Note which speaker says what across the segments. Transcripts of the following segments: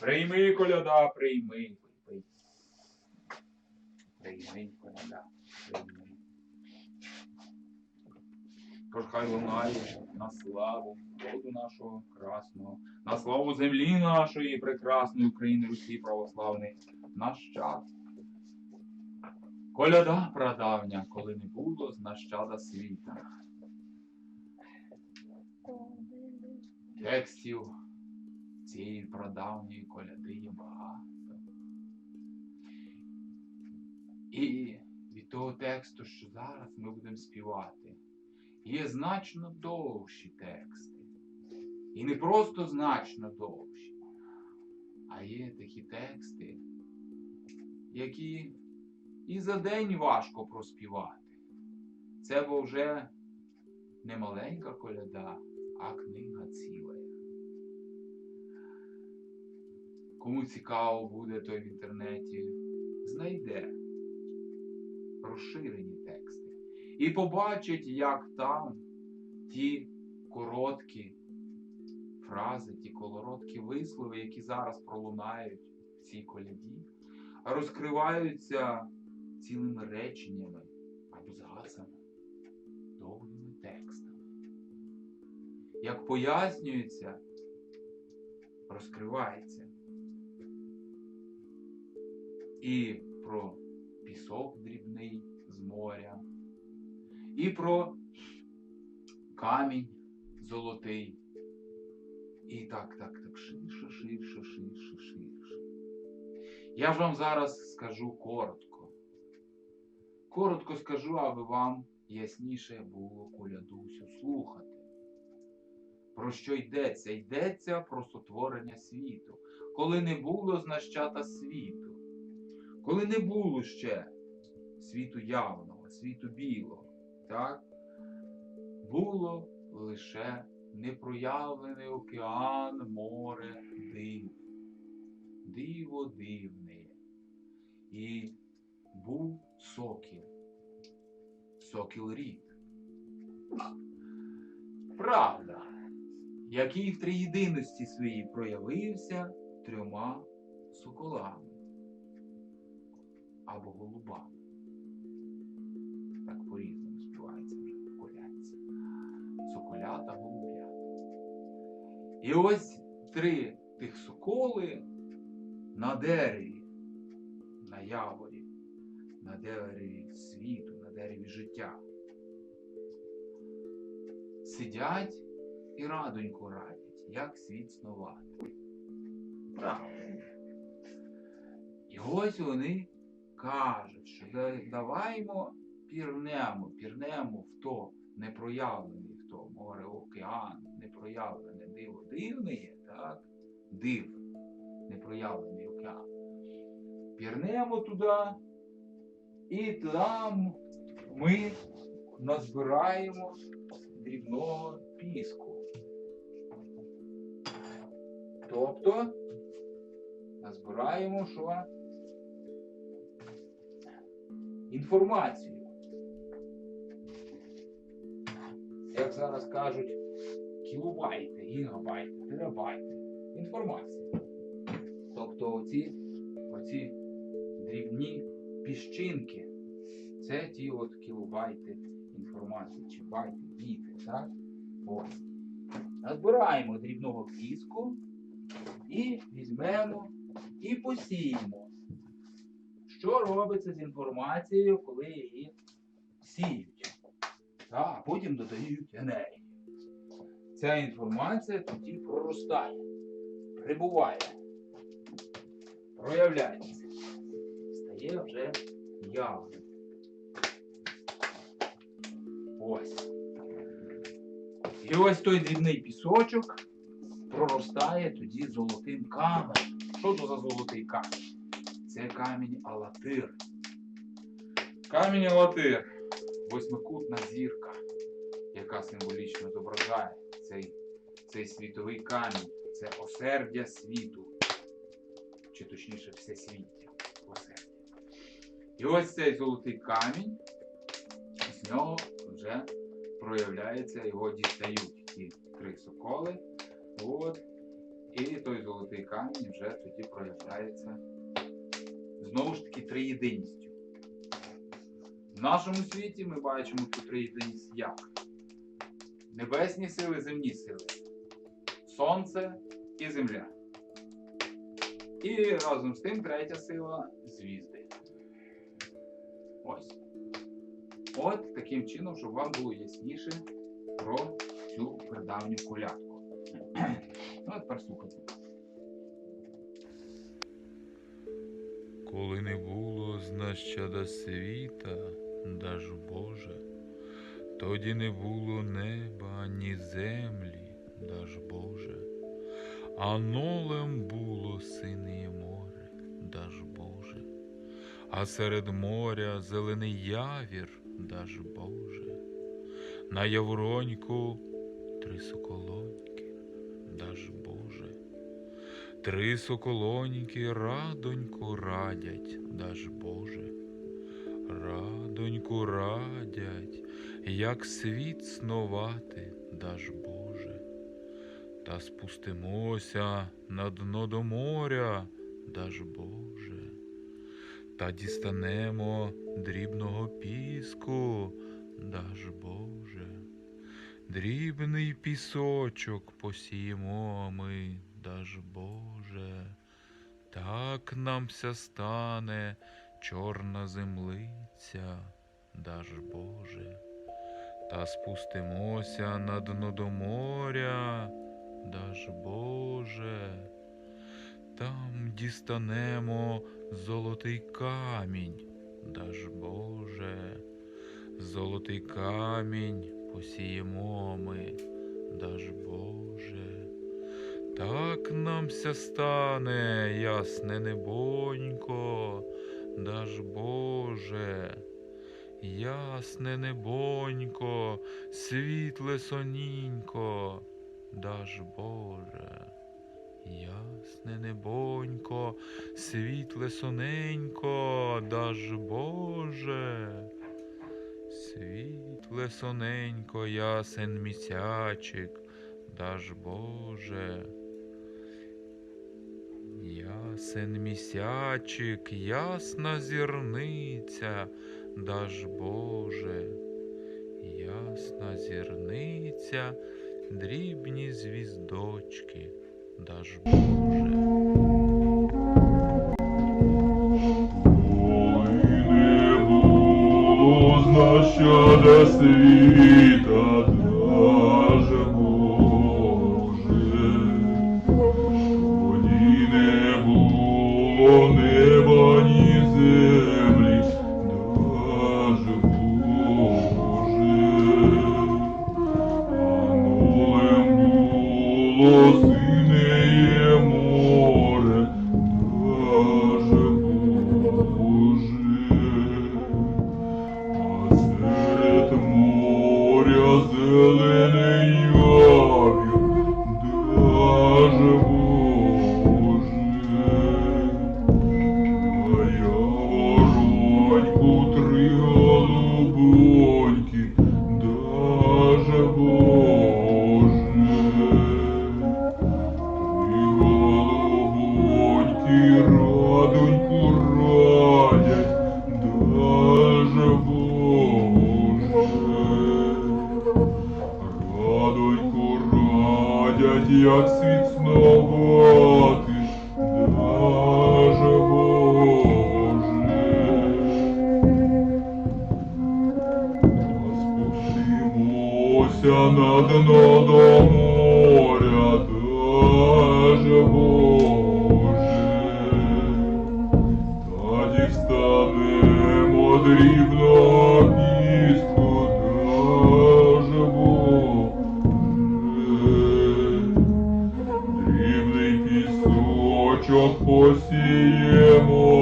Speaker 1: Прийми, коляда, прийми. Прийми, коляда, прийми. Тож хай лунає на славу роду нашого красного, на славу землі нашої прекрасної України, Русі православної, наш час. Коляда прадавня, коли не було з нащада світа. Текстів цієї прадавньої коляди є багато. І від того тексту, що зараз ми будемо співати, є значно довші тексти. І не просто значно довші, а є такі тексти, які і за день важко проспівати. Це бо вже не маленька коляда, а книга ціла. Кому цікаво буде, той в інтернеті знайде розширені тексти і побачить, як там ті короткі фрази, ті короткі вислови, які зараз пролунають в цій коляді, розкриваються цілими реченнями або згасами, довгими текстами. Як пояснюється, розкривається і про пісок дрібний з моря, і про камінь золотий. І так, так, так, ширше, ширше, ширше, ширше. Я ж вам зараз скажу коротко. Коротко скажу, аби вам ясніше було колядусю слухати. Про що йдеться? Йдеться про сотворення світу, коли не було знащата світу, коли не було ще світу явного, світу білого, так? було лише непроявлений океан, море, див, диво дивне. І був сокіл, сокіл рід. Правда, який в триєдиності своїй проявився трьома соколами або голубами. Так по-різному співається вже в колядці. Соколята, голуб'ята. І ось три тих соколи на дереві, на яворі, на дереві світу, на дереві життя. Сидять і радоньку радять, як світ снувати. І ось вони кажуть, що да- даваймо пірнемо, пірнемо в то непроявлений, в то море, океан, непроявлене диво дивне так? Див, непроявлений океан. Пірнемо туди, і там ми назбираємо дрібного піску. Тобто назбираємо що? Інформацію. Як зараз кажуть, кілобайти, гігабайти, терабайти. Інформацію. Тобто оці, оці дрібні піщинки, це ті от кілобайти інформації, чи байти, біти, так? Назбираємо дрібного піску і візьмемо і посіємо. Що робиться з інформацією, коли її сіють? А потім додають енергію. Ця інформація тоді проростає, прибуває, проявляється, стає вже явним. Ось. І ось той дрібний пісочок проростає тоді золотим каменем. Що то за золотий камінь? Це камінь Алатир. Камінь Алатир. Восьмикутна зірка, яка символічно зображає цей, цей світовий камінь. Це осердя світу. Чи точніше всесвіття. Осердя. І ось цей золотий камінь, з нього вже проявляється, його дістають ті три соколи. От.
Speaker 2: І той золотий камінь вже тоді проявляється знову ж таки триєдиністю. В нашому світі ми бачимо ту триєдиність як? Небесні сили, земні сили, сонце і земля. І разом з тим третя сила звізди. Ось. От таким чином, щоб вам було ясніше про цю прадавню колядку. Ну, тепер слухайте.
Speaker 3: Коли не було з нащада світа, даж Боже, тоді не було неба, ні землі, даж Боже, а нолем було синє море, даж Боже, а серед моря зелений явір, даж Боже, на явроньку три соколоньки, даж Боже. Три соколоньки радоньку радять, даж Боже. Радоньку радять, як світ снувати, даж Боже. Та спустимося на дно до моря, даж Боже. Та дістанемо дрібного піску, даж Боже. Дрібний пісочок посіємо ми, даж Боже, так нам вся стане чорна землиця, даж Боже, та спустимося на дно до моря, даж Боже, там дістанемо золотий камінь, даж Боже, золотий камінь посіємо ми, даж Боже. Так нам вся стане ясне небонько, даж Боже, ясне небонько, світле сонінько, даж Боже, ясне небонько, світле соненько, даж Боже. Світле соненько, ясен місячик, даж Боже. Ясен місячик, ясна зірниця, даж Боже. Ясна зірниця, дрібні звіздочки, даж Боже.
Speaker 1: Було знащада світа, до моря, даже Боже, дрібного піску, даже Боже, пісочок посіємо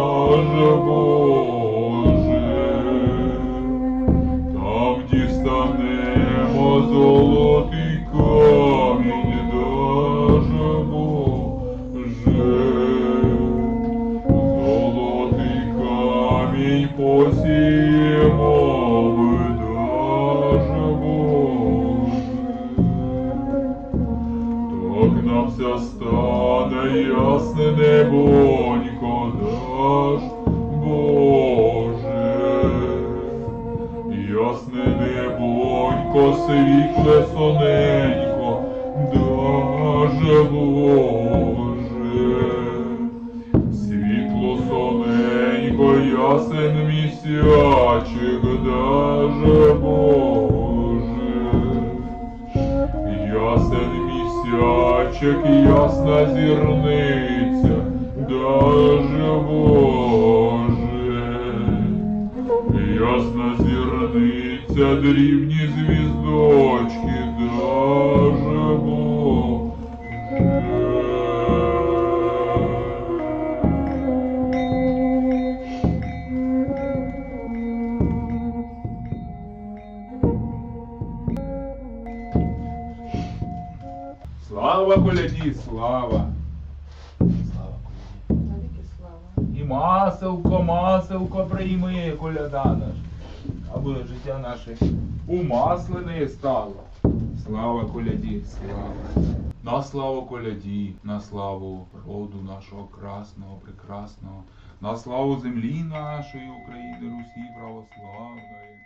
Speaker 1: Боже, Боже, там дістанемо золотий камінь, даже Боже, золотий камінь посіємо так нам все стане ясне небо наш Боже, ясне небонько, світле соненько, даже Боже, світло соненько, ясен місячик, даже Боже, ясен місячик, ясна зірний даже Боже. Ясна зірниця, дрібні звіздочки,
Speaker 4: маселко, маселко прийми, коляда наш. Аби життя наше умаслене стало. Слава коляді, слава. На славу коляді, на славу роду нашого красного, прекрасного, на славу землі нашої України, Русі православної.